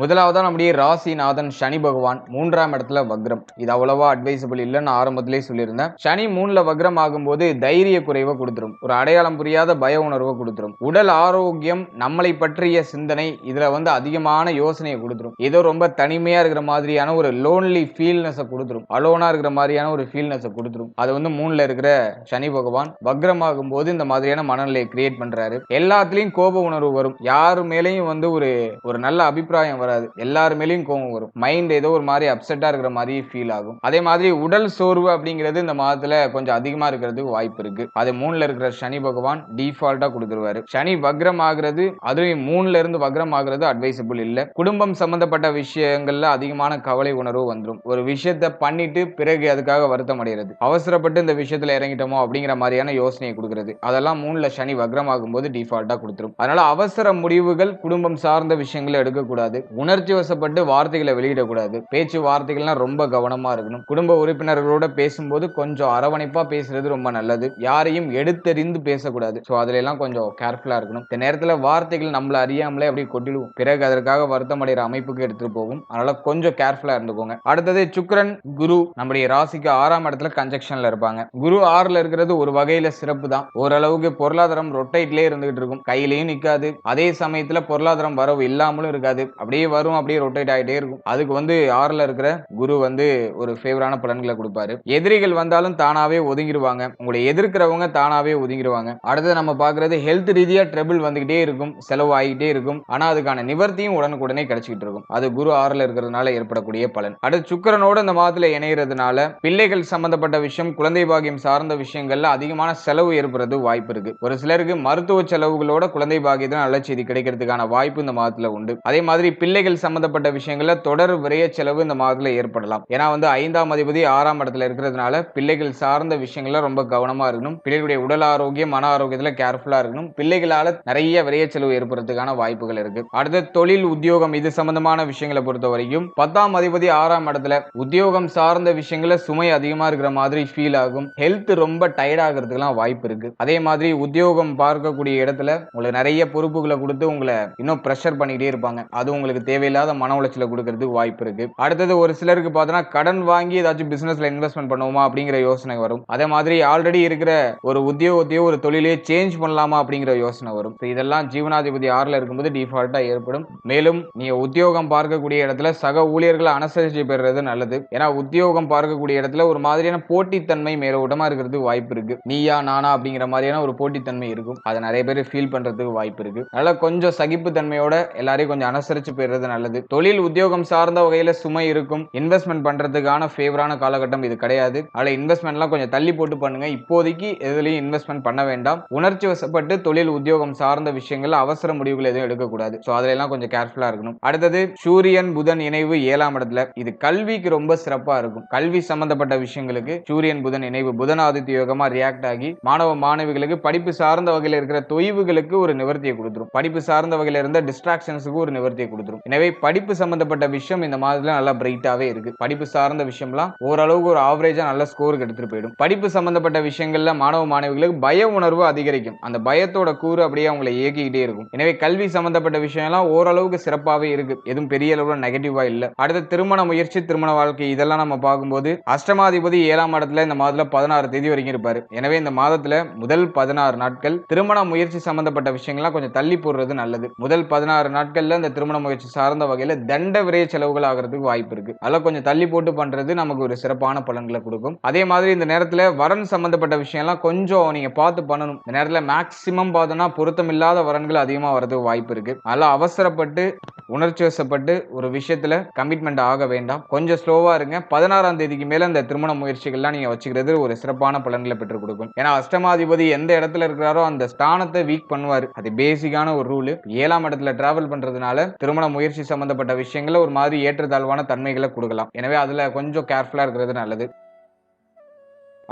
முதலாவதாக நம்முடைய ராசிநாதன் சனி பகவான் மூன்றாம் இடத்துல வக்ரம். இது அவ்வளவா அட்வைசபிள் இல்லைன்னு ஆரம்பத்திலே சொல்லியிருந்தேன். சனி மூணுல வக்ரம் ஆகும்போது தைரிய குறைவை கொடுத்துரும். ஒரு அடையாளம் புரியாத பய உணர்வை கொடுத்துரும். உடல் ஆரோக்கியம் நம்மளை பற்றிய சிந்தனை இதுல வந்து அதிகமான யோசனையை கொடுத்துரும். ஏதோ ரொம்ப தனிமையா இருக்கிற மாதிரியான ஒரு லோன்லி ஃபீல்னஸை கொடுத்துரும். அலோனா இருக்கிற மாதிரியான ஒரு ஃபீல்னஸை கொடுத்துரும். அது வந்து மூணுல இருக்கிற சனி பகவான் வக்ரம் ஆகும்போது இந்த மாதிரியான மனநிலையை கிரியேட் பண்றாரு. எல்லாத்துலயும் கோப உணர்வு வரும். யாரு மேலேயும் வந்து ஒரு ஒரு நல்ல அபிப்பிராயம் வராது. எல்லாரு மேலேயும் வரும். மைண்ட் ஏதோ ஒரு மாதிரி அப்செட்டா இருக்கிற மாதிரி ஃபீல் ஆகும். அதே மாதிரி உடல் சோர்வு அப்படிங்கிறது இந்த மாதத்துல கொஞ்சம் அதிகமா இருக்கிறதுக்கு வாய்ப்பு இருக்கு. அது மூணுல இருக்கிற சனி பகவான் டிஃபால்ட்டா கொடுத்துருவாரு. சனி வக்ரம் ஆகுறது அதுவும் மூணுல இருந்து வக்ரம் ஆகுறது அட்வைசபிள் இல்ல. குடும்பம் சம்பந்தப்பட்ட விஷயங்கள்ல அதிகமான கவலை உணர்வு வந்துடும் ஒரு விஷயத்த பண்ணிட்டு பிறகு அதுக்காக வருத்தம் அடைகிறது அவசரப்பட்டு இந்த விஷயத்துல இறங்கிட்டோமோ அப்படிங்கிற மாதிரியான யோசனையை கொடுக்கறது. அதெல்லாம் மூணுல சனி வக்ரம் ஆகும்போது டிஃபால்ட்டா கொடுத்துரும். அதனால அவசர முடிவுகள் குடும்பம் சார்ந்த விஷயங்களை எடுக்கக்கூடாது. உணர்ச்சி வசப்பட்டு வார்த்தைகளை வெளியிடக்கூடாது. பேச்சு வார்த்தைகள்லாம் ரொம்ப கவனமாக இருக்கணும். குடும்ப உறுப்பினர்களோட பேசும்போது கொஞ்சம் அரவணைப்பாக பேசுறது ரொம்ப நல்லது. யாரையும் எடுத்தறிந்து பேசக்கூடாது. ஸோ அதுல எல்லாம் கொஞ்சம் கேர்ஃபுல்லாக இருக்கணும். இந்த நேரத்தில் வார்த்தைகள் நம்மளை அறியாமலே அப்படியே கொட்டிடுவோம். பிறகு அதற்காக வருத்தம் அடைகிற அமைப்புக்கு எடுத்துட்டு போகும். அதனால கொஞ்சம் கேர்ஃபுல்லாக இருந்துக்கோங்க. அடுத்தது சுக்ரன் குரு நம்முடைய ராசிக்கு ஆறாம் இடத்துல கன்ஜெக்ஷன்ல இருப்பாங்க. குரு ஆறுல இருக்கிறது ஒரு வகையில சிறப்பு தான். ஓரளவுக்கு பொருளாதாரம் ரொட்டைட்லேயே இருந்துகிட்டு இருக்கும். கையிலையும் நிற்காது அதே சமயத்தில் பொருளாதாரம் வரவு இல்லாமலும் இருக்காது. அப்படியே அப்படியே வரும் அப்படியே ரொட்டேட் ஆகிட்டே இருக்கும். அதுக்கு வந்து ஆறுல இருக்கிற குரு வந்து ஒரு ஃபேவரான பலன்களை கொடுப்பாரு. எதிரிகள் வந்தாலும் தானாவே ஒதுங்கிடுவாங்க உங்களை எதிர்க்கிறவங்க தானாவே ஒதுங்கிடுவாங்க அடுத்து நம்ம பாக்குறது ஹெல்த் ரீதியா ட்ரபிள் வந்துகிட்டே இருக்கும் செலவு ஆகிட்டே இருக்கும். ஆனா அதுக்கான நிவர்த்தியும் உடனுக்குடனே கிடைச்சிக்கிட்டு இருக்கும். அது குரு ஆறுல இருக்கிறதுனால ஏற்படக்கூடிய பலன். அடுத்து சுக்கரனோட இந்த மாதத்துல இணைகிறதுனால பிள்ளைகள் சம்பந்தப்பட்ட விஷயம் குழந்தை பாகியம் சார்ந்த விஷயங்கள்ல அதிகமான செலவு ஏற்படுறது வாய்ப்பு இருக்கு. ஒரு சிலருக்கு மருத்துவ செலவுகளோட குழந்தை பாகியத்தில் நல்ல செய்தி கிடைக்கிறதுக்கான வாய்ப்பு இந்த மாதத்துல உண்டு. அதே மாதிரி பிள்ளைகள் சம்பந்தப்பட்ட விஷயங்களில் தொடர் விரைய செலவு இந்த மாதத்தில் ஏற்படலாம். ஏன்னா வந்து ஐந்தாம் அதிபதி ஆறாம் இடத்துல இருக்கிறதுனால பிள்ளைகள் சார்ந்த விஷயங்கள ரொம்ப கவனமாக இருக்கணும். பிள்ளைகளுடைய உடல் ஆரோக்கியம் மன ஆரோக்கியத்தில் கேர்ஃபுல்லாக இருக்கணும். பிள்ளைகளால் நிறைய விரைய செலவு ஏற்படுறதுக்கான வாய்ப்புகள் இருக்கு. அடுத்து தொழில் உத்தியோகம் இது சம்பந்தமான விஷயங்களை பொறுத்த வரைக்கும் பத்தாம் அதிபதி ஆறாம் இடத்துல உத்தியோகம் சார்ந்த விஷயங்கள சுமை அதிகமாக இருக்கிற மாதிரி ஃபீல் ஆகும். ஹெல்த் ரொம்ப டயர்ட் ஆகிறதுக்குலாம் வாய்ப்பு இருக்கு. அதே மாதிரி உத்தியோகம் பார்க்கக்கூடிய இடத்துல உங்களுக்கு நிறைய பொறுப்புகளை கொடுத்து உங்களை இன்னும் ப்ரெஷர் பண்ணிக்கிட்டே இருப்பாங்க. அது உங்களுக்கு தேவையில்லாத மன உளைச்சலை கொடுக்கறதுக்கு வாய்ப்பு இருக்கு. அடுத்தது ஒரு சிலருக்கு பார்த்தோன்னா கடன் வாங்கி ஏதாச்சும் பிசினஸ்ல இன்வெஸ்ட்மெண்ட் பண்ணுவோமா அப்படிங்கிற யோசனை வரும். அதே மாதிரி ஆல்ரெடி இருக்கிற ஒரு உத்தியோகத்தையோ ஒரு தொழிலையோ சேஞ்ச் பண்ணலாமா அப்படிங்கிற யோசனை வரும். இதெல்லாம் ஜீவனாதிபதி ஆறுல இருக்கும்போது டிஃபால்ட்டா ஏற்படும். மேலும் நீங்க உத்தியோகம் பார்க்கக்கூடிய இடத்துல சக ஊழியர்களை அனுசரிச்சு பெறுறது நல்லது. ஏன்னா உத்தியோகம் பார்க்கக்கூடிய இடத்துல ஒரு மாதிரியான போட்டித்தன்மை மேலோட்டமா இருக்கிறது வாய்ப்பு இருக்கு. நீயா நானா அப்படிங்கிற மாதிரியான ஒரு போட்டித்தன்மை இருக்கும். அதை நிறைய பேர் ஃபீல் பண்றதுக்கு வாய்ப்பு இருக்கு. அதனால கொஞ்சம் சகிப்பு தன்மையோட எல்லாரையும் கொஞ்சம் அனுசரிச்சு பெறுறது நல்லது. தொழில் உத்தியோகம் சார்ந்த வகையில சுமை இருக்கும். இன்வெஸ்ட்மெண்ட் பண்றதுக்கான ஃபேவரான காலகட்டம் இது கிடையாது. அதில் இன்வெஸ்ட்மெண்ட்லாம் கொஞ்சம் தள்ளி போட்டு பண்ணுங்க. இப்போதைக்கு எதுலையும் இன்வெஸ்ட்மெண்ட் பண்ண வேண்டாம். உணர்ச்சி வசப்பட்டு தொழில் உத்தியோகம் சார்ந்த விஷயங்கள் அவசர முடிவுகள் எதுவும் எடுக்கக்கூடாது. ஸோ அதிலெல்லாம் கொஞ்சம் கேர்ஃபுல்லா இருக்கணும். அடுத்தது சூரியன் புதன் இணைவு ஏழாம் இடத்துல. இது கல்விக்கு ரொம்ப சிறப்பா இருக்கும். கல்வி சம்பந்தப்பட்ட விஷயங்களுக்கு சூரியன் புதன் இணைவு புதன் ஆதித்ய யோகமா ரியாக்ட் ஆகி மாணவ மாணவிகளுக்கு படிப்பு சார்ந்த வகையில் இருக்கிற தொய்வுகளுக்கு ஒரு நிவர்த்தியை கொடுத்துரும். படிப்பு சார்ந்த வகையில் இருந்த டிஸ்ட்ராக்ஷன்ஸுக்கு ஒரு நிவர்த்தியை கொடுத்துரும். எனவே படிப்பு சம்பந்தப்பட்ட விஷயம் இந்த மாதத்துல நல்லா பிரைட்டாவே இருக்கு. படிப்பு சார்ந்த விஷயம்லாம் ஓரளவுக்கு ஒரு ஆவரேஜா நல்ல ஸ்கோருக்கு எடுத்துட்டு போயிடும். படிப்பு சம்பந்தப்பட்ட விஷயங்கள்ல மாணவ மாணவிகளுக்கு பய உணர்வு அதிகரிக்கும். அந்த பயத்தோட கூறு அப்படியே அவங்களை இயக்கிக்கிட்டே இருக்கும். எனவே கல்வி சம்பந்தப்பட்ட விஷயம்லாம் ஓரளவுக்கு சிறப்பாகவே இருக்கு. எதுவும் பெரிய அளவுல நெகட்டிவா இல்ல. அடுத்த திருமண முயற்சி திருமண வாழ்க்கை இதெல்லாம் நம்ம பார்க்கும்போது அஷ்டமாதிபதி ஏழாம் இடத்துல இந்த மாதத்துல பதினாறு தேதி வரைக்கும் இருப்பாரு. எனவே இந்த மாதத்துல முதல் பதினாறு நாட்கள் திருமண முயற்சி சம்பந்தப்பட்ட விஷயங்கள்லாம் கொஞ்சம் தள்ளி போடுறது நல்லது. முதல் பதினாறு நாட்கள்ல இந்த திருமண முயற்சி சார்ந்த வகையில் தண்ட விரைய செலவுகள் ஆகிறதுக்கு வாய்ப்பு இருக்கு. அதெல்லாம் கொஞ்சம் தள்ளி போட்டு பண்றது நமக்கு ஒரு சிறப்பான பலன்களை கொடுக்கும். அதே மாதிரி இந்த நேரத்தில் வரன் சம்பந்தப்பட்ட விஷயம்லாம் கொஞ்சம் நீங்க பார்த்து பண்ணணும். இந்த நேரத்தில் மேக்சிமம் பார்த்தோம்னா பொருத்தம் இல்லாத வரன்கள் அதிகமா வரதுக்கு வாய்ப்பு இருக்கு. அதெல்லாம் அவசரப்பட்டு உணர்ச்சி வசப்பட்டு ஒரு விஷயத்துல கமிட்மெண்ட் ஆக வேண்டாம். கொஞ்சம் ஸ்லோவா இருங்க. பதினாறாம் தேதிக்கு மேல இந்த திருமண முயற்சிகள்லாம் நீங்க வச்சுக்கிறது ஒரு சிறப்பான பலன்களை பெற்றுக் கொடுக்கும். ஏன்னா அஷ்டமாதிபதி எந்த இடத்துல இருக்கிறாரோ அந்த ஸ்தானத்தை வீக் பண்ணுவார். அது பேசிக்கான ஒரு ரூல் ஏழாம் இடத்துல டிராவல் பண்றதுனால திருமண முயற்சி சம்பந்தப்பட்ட விஷயங்கள ஒரு மாதிரி ஏற்றத்தாழ்வான தன்மைகளை கொடுக்கலாம். எனவே அதுல கொஞ்சம் கேர்ஃபுல்லா இருக்கிறது நல்லது.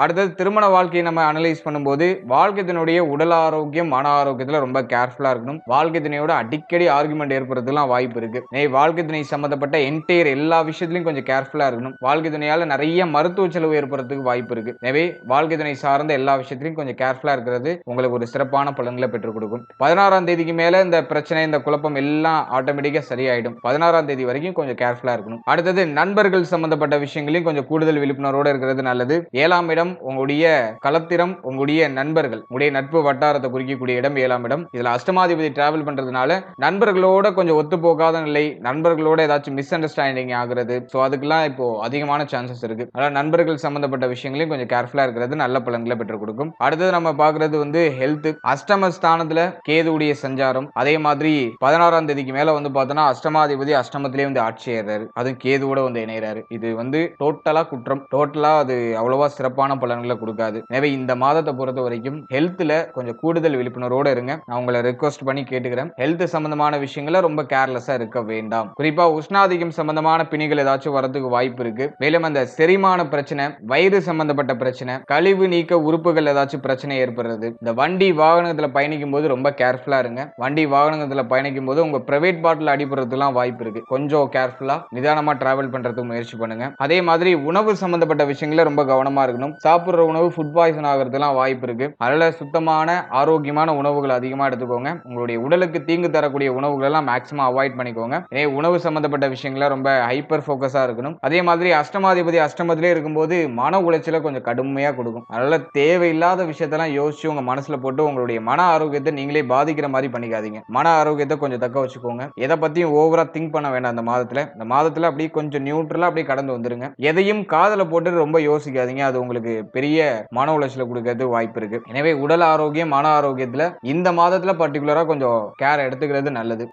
அடுத்தது திருமண வாழ்க்கையை நம்ம அனலைஸ் பண்ணும்போது வாழ்க்கை உடல் ஆரோக்கியம் மன ஆரோக்கியத்துல ரொம்ப கேர்ஃபுல்லா இருக்கணும். வாழ்க்கை துணையோட அடிக்கடி ஆர்குமெண்ட் ஏற்படுறதுலாம் வாய்ப்பு இருக்கு. நே வாழ்க்கை துணை சம்பந்தப்பட்ட என்டையர் எல்லா விஷயத்திலையும் கொஞ்சம் கேர்ஃபுல்லா இருக்கணும். வாழ்க்கை துணையால நிறைய மருத்துவ செலவு ஏற்படுறதுக்கு வாய்ப்பு இருக்கு. எனவே வாழ்க்கை துணை சார்ந்த எல்லா விஷயத்திலையும் கொஞ்சம் கேர்ஃபுல்லா இருக்கிறது உங்களுக்கு ஒரு சிறப்பான பலன்களை பெற்றுக் கொடுக்கும். பதினாறாம் தேதிக்கு மேல இந்த பிரச்சனை இந்த குழப்பம் எல்லாம் ஆட்டோமேட்டிக்கா சரியாயிடும். பதினாறாம் தேதி வரைக்கும் கொஞ்சம் கேர்ஃபுல்லா இருக்கணும். அடுத்தது நண்பர்கள் சம்பந்தப்பட்ட விஷயங்களையும் கொஞ்சம் கூடுதல் விழிப்புணர்வோட இருக்கிறது நல்லது. ஏழாம் இடம் உங்களுடைய களத்திரம் உங்களுடைய நண்பர்கள். உங்களுடைய நட்பு வட்டாரத்தை குறிக்கக்கூடிய இடம் ஏழாம் இடம். இதுல அஷ்டமாதிபதி டிராவல் பண்றதுனால நண்பர்களோட கொஞ்சம் ஒத்து போகாத நிலை நண்பர்களோட ஏதாச்சும் மிஸ் அண்டர்ஸ்டாண்டிங் ஆகுறது. ஸோ அதுக்கெல்லாம் இப்போ அதிகமான சான்சஸ் இருக்கு. அதனால நண்பர்கள் சம்பந்தப்பட்ட விஷயங்களையும் கொஞ்சம் கேர்ஃபுல்லா இருக்கிறது நல்ல பலன்களை பெற்றுக் கொடுக்கும். அடுத்தது நம்ம பாக்குறது வந்து ஹெல்த் அஷ்டம ஸ்தானத்துல கேதுடைய சஞ்சாரம். அதே மாதிரி பதினாறாம் தேதிக்கு மேல வந்து பார்த்தோன்னா அஷ்டமாதிபதி அஷ்டமத்திலே வந்து ஆட்சி ஏறாரு அதுவும் கேதுவோட வந்து இணைகிறாரு இது வந்து டோட்டலா குற்றம். டோட்டலா அது அவ்வளவா சிறப்பான பலன்களை கொடுக்காது. எனவே இந்த மாதத்தை பொறுத்த வரைக்கும் ஹெல்த்ல கொஞ்சம் கூடுதல் விழிப்புணர்வோட இருங்க. நான் உங்களை ரெக்வஸ்ட் பண்ணி கேட்டுக்கிறேன். ஹெல்த் சம்பந்தமான விஷயங்கள ரொம்ப கேர்லெஸ்ஸா இருக்க வேண்டாம். குறிப்பா உஷ்ணாதிக்கம் சம்பந்தமான பிணிகள் ஏதாச்சும் வரதுக்கு வாய்ப்பு இருக்கு. மேலும் அந்த செரிமான பிரச்சனை வயிறு சம்பந்தப்பட்ட பிரச்சனை கழிவு நீக்க உறுப்புகள் ஏதாச்சும் பிரச்சனை ஏற்படுறது. இந்த வண்டி வாகனத்துல பயணிக்கும் போது ரொம்ப கேர்ஃபுல்லா இருங்க. வண்டி வாகனத்துல பயணிக்கும் போது உங்க பிரைவேட் பாட்டில் அடிபடுறதுலாம் வாய்ப்பு இருக்கு. கொஞ்சம் கேர்ஃபுல்லா நிதானமா டிராவல் பண்றதுக்கு முயற்சி பண்ணுங்க. அதே மாதிரி உணவு சம்பந்தப்பட்ட விஷயங்கள ரொம்ப கவனமா இருக்கணும். சாப்பிட்ற உணவு ஃபுட் பாய்சன் ஆகிறதுலாம் வாய்ப்பு இருக்கு. அதனால சுத்தமான ஆரோக்கியமான உணவுகள் அதிகமா எடுத்துக்கோங்க. உங்களுடைய உடலுக்கு தீங்கு தரக்கூடிய உணவுகள் எல்லாம் மேக்ஸிமம் அவாய்ட் பண்ணிக்கோங்க. எனவே உணவு சம்பந்தப்பட்ட விஷயங்கள ரொம்ப ஹைப்பர் ஃபோக்கஸா இருக்கணும். அதே மாதிரி அஷ்டமாதிபதி அஷ்டமத்திலே இருக்கும்போது மன உளைச்சலை கொஞ்சம் கடுமையா கொடுக்கும். அதனால தேவையில்லாத விஷயத்தெல்லாம் யோசிச்சு உங்க மனசுல போட்டு உங்களுடைய மன ஆரோக்கியத்தை நீங்களே பாதிக்கிற மாதிரி பண்ணிக்காதீங்க. மன ஆரோக்கியத்தை கொஞ்சம் தக்க வச்சுக்கோங்க. எதை பத்தியும் ஓவரா திங்க் பண்ண வேண்டாம் அந்த மாதத்துல. இந்த மாதத்துல அப்படியே கொஞ்சம் நியூட்ரலா அப்படியே கடந்து வந்துருங்க. எதையும் காதல போட்டு ரொம்ப யோசிக்காதீங்க. அது உங்களுக்கு பெரிய மன உளைச்சலை கொடுக்கறது வாய்ப்பு இருக்கு. எனவே உடல் ஆரோக்கியம் மன ஆரோக்கியத்துல இந்த மாதத்துல பர்டிகுலரா கொஞ்சம் கேர் எடுத்துக்கிறது நல்லது.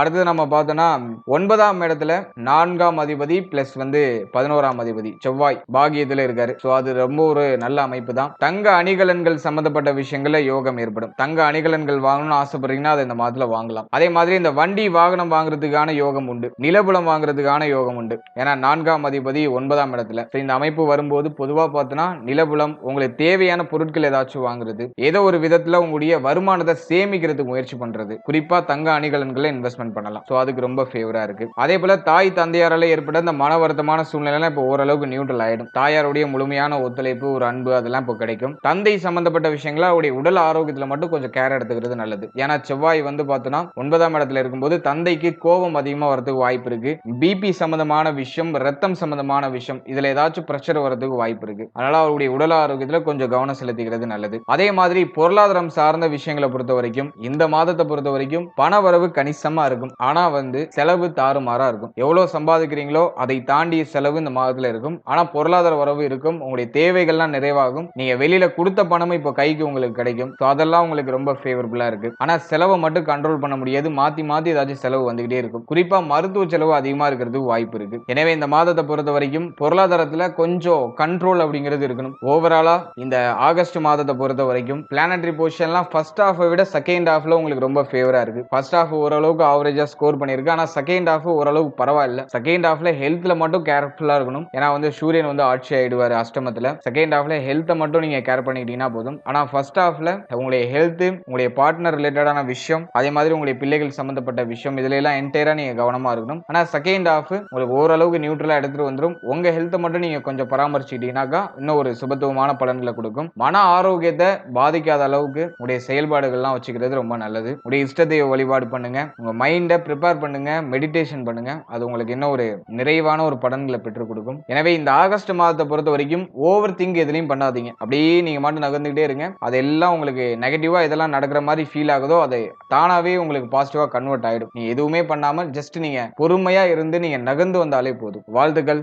அடுத்தது நம்ம பார்த்தோம்னா ஒன்பதாம் இடத்துல நான்காம் அதிபதி பிளஸ் வந்து பதினோராம் அதிபதி செவ்வாய் பாகியத்துல இருக்காரு. ஸோ அது ரொம்ப ஒரு நல்ல அமைப்பு தான். தங்க அணிகலன்கள் சம்பந்தப்பட்ட விஷயங்கள்ல யோகம் ஏற்படும். தங்க அணிகலன்கள் வாங்கணும்னு ஆசைப்படுறீங்கன்னா அதை இந்த மாதத்துல வாங்கலாம். அதே மாதிரி இந்த வண்டி வாகனம் வாங்குறதுக்கான யோகம் உண்டு. நிலபுலம் வாங்குறதுக்கான யோகம் உண்டு. ஏன்னா நான்காம் அதிபதி ஒன்பதாம் இடத்துல. இந்த அமைப்பு வரும்போது பொதுவா பார்த்தோன்னா நிலபுலம் உங்களுக்கு தேவையான பொருட்கள் ஏதாச்சும் வாங்குறது ஏதோ ஒரு விதத்துல உங்களுடைய வருமானத்தை சேமிக்கிறதுக்கு முயற்சி பண்றது. குறிப்பா தங்க அணிகலன்களை இன்வெஸ்ட்மெண்ட் ஸ்பெண்ட் பண்ணலாம். ஸோ அதுக்கு ரொம்ப ஃபேவரா இருக்கு. அதே போல தாய் தந்தையாரால ஏற்பட்ட இந்த மன வருத்தமான சூழ்நிலை இப்போ ஓரளவுக்கு நியூட்ரல் ஆயிடும். தாயாருடைய முழுமையான ஒத்துழைப்பு ஒரு அன்பு அதெல்லாம் இப்போ கிடைக்கும். தந்தை சம்பந்தப்பட்ட விஷயங்கள அவருடைய உடல் ஆரோக்கியத்தில் மட்டும் கொஞ்சம் கேர் எடுத்துக்கிறது நல்லது. ஏன்னா செவ்வாய் வந்து பார்த்தோன்னா ஒன்பதாம் இடத்துல இருக்கும்போது தந்தைக்கு கோபம் அதிகமாக வரதுக்கு வாய்ப்பு இருக்கு. பிபி சம்பந்தமான விஷயம் ரத்தம் சம்பந்தமான விஷயம் இதுல ஏதாச்சும் பிரஷர் வரதுக்கு வாய்ப்பு இருக்கு. அதனால அவருடைய உடல் ஆரோக்கியத்துல கொஞ்சம் கவனம் செலுத்திக்கிறது நல்லது. அதே மாதிரி பொருளாதாரம் சார்ந்த விஷயங்களை பொறுத்த வரைக்கும் இந்த மாதத்தை பொறுத்த வரைக்கும் பண வரவு கணிசமா இருக்கும். ஆனா வந்து செலவு தாறுமாறா இருக்கும். எவ்வளவு சம்பாதிக்கிறீங்களோ அதை தாண்டிய செலவு இந்த மாதத்துல இருக்கும். ஆனா பொருளாதார உறவு இருக்கும். உங்களுடைய தேவைகள்லாம் நிறைவாகும். நீங்க வெளியில கொடுத்த பணமும் இப்போ கைக்கு உங்களுக்கு கிடைக்கும். ஸோ அதெல்லாம் உங்களுக்கு ரொம்ப ஃபேவரபிளா இருக்கு. ஆனா செலவை மட்டும் கண்ட்ரோல் பண்ண முடியாது. மாத்தி மாத்தி ஏதாச்சும் செலவு வந்துகிட்டே இருக்கும். குறிப்பா மருத்துவ செலவு அதிகமா இருக்கிறதுக்கு வாய்ப்பு இருக்கு. எனவே இந்த மாதத்தை பொறுத்த வரைக்கும் பொருளாதாரத்துல கொஞ்சம் கண்ட்ரோல் அப்படிங்கிறது இருக்கணும். ஓவராலா இந்த ஆகஸ்ட் மாதத்தை பொறுத்த வரைக்கும் பிளானட்ரி பொசிஷன்லாம் ஃபர்ஸ்ட் ஹாஃபை விட செகண்ட் ஹாஃப்ல உங்களுக்கு ரொம்ப ஃபேவரா இருக்கு. ஃபர்ஸ்ட் ஹாஃப் ஓரளவுக்கு ஆவரேஜா ஸ்கோர் பண்ணியிருக்கு. ஆனா செகண்ட் ஹாஃப் ஓரளவுக்கு பரவாயில்ல. செகண்ட் ஹாஃப்ல ஹெல்த்ல மட்டும் கேர்ஃபுல்லா இருக்கணும். ஏன்னா வந்து சூரியன் வந்து ஆட்சி ஆயிடுவாரு அஷ்டமத்துல. செகண்ட் ஹாஃப்ல ஹெல்த்தை மட்டும் நீங்க கேர் பண்ணிக்கிட்டீங்கன்னா போதும். ஆனா ஃபர்ஸ்ட் ஹாஃப்ல உங்களுடைய ஹெல்த் உங்களுடைய பார்ட்னர் ரிலேட்டடான விஷயம் அதே மாதிரி உங்களுடைய பிள்ளைகள் சம்பந்தப்பட்ட விஷயம் இதுல எல்லாம் என்டையரா நீங்க கவனமா இருக்கணும். ஆனா செகண்ட் ஹாஃப் உங்களுக்கு ஓரளவுக்கு நியூட்ரலா எடுத்துட்டு வந்துடும் உங்க ஹெல்த்தை மட்டும் நீங்க கொஞ்சம் பராமரிச்சுக்கிட்டீங்கன்னாக்கா இன்னும் ஒரு சுபத்துவமான பலன்களை கொடுக்கும். மன ஆரோக்கியத்தை பாதிக்காத அளவுக்கு உங்களுடைய செயல்பாடுகள்லாம் வச்சுக்கிறது ரொம்ப நல்லது. உங்களுடைய இஷ்ட தெய்வ வழிபாடு பண்ணுங்க. உங்க மைண்டை ப்ரிப்பேர் பண்ணுங்க மெடிடேஷன் பண்ணுங்க. அது உங்களுக்கு இன்னும் ஒரு நிறைவான ஒரு படங்களை பெற்றுக் கொடுக்கும். எனவே இந்த ஆகஸ்ட் மாதத்தை பொறுத்த வரைக்கும் ஓவர் திங்க் எதுலையும் பண்ணாதீங்க. அப்படியே நீங்க மட்டும் நகர்ந்துகிட்டே இருங்க. அதெல்லாம் உங்களுக்கு நெகட்டிவா இதெல்லாம் நடக்கிற மாதிரி ஃபீல் ஆகுதோ அதை தானாவே உங்களுக்கு பாசிட்டிவா கன்வெர்ட் ஆயிடும். நீங்கள் எதுவுமே பண்ணாம ஜஸ்ட் நீங்க பொறுமையா இருந்து நீங்க நகர்ந்து வந்தாலே போதும். வாழ்த்துக்கள்.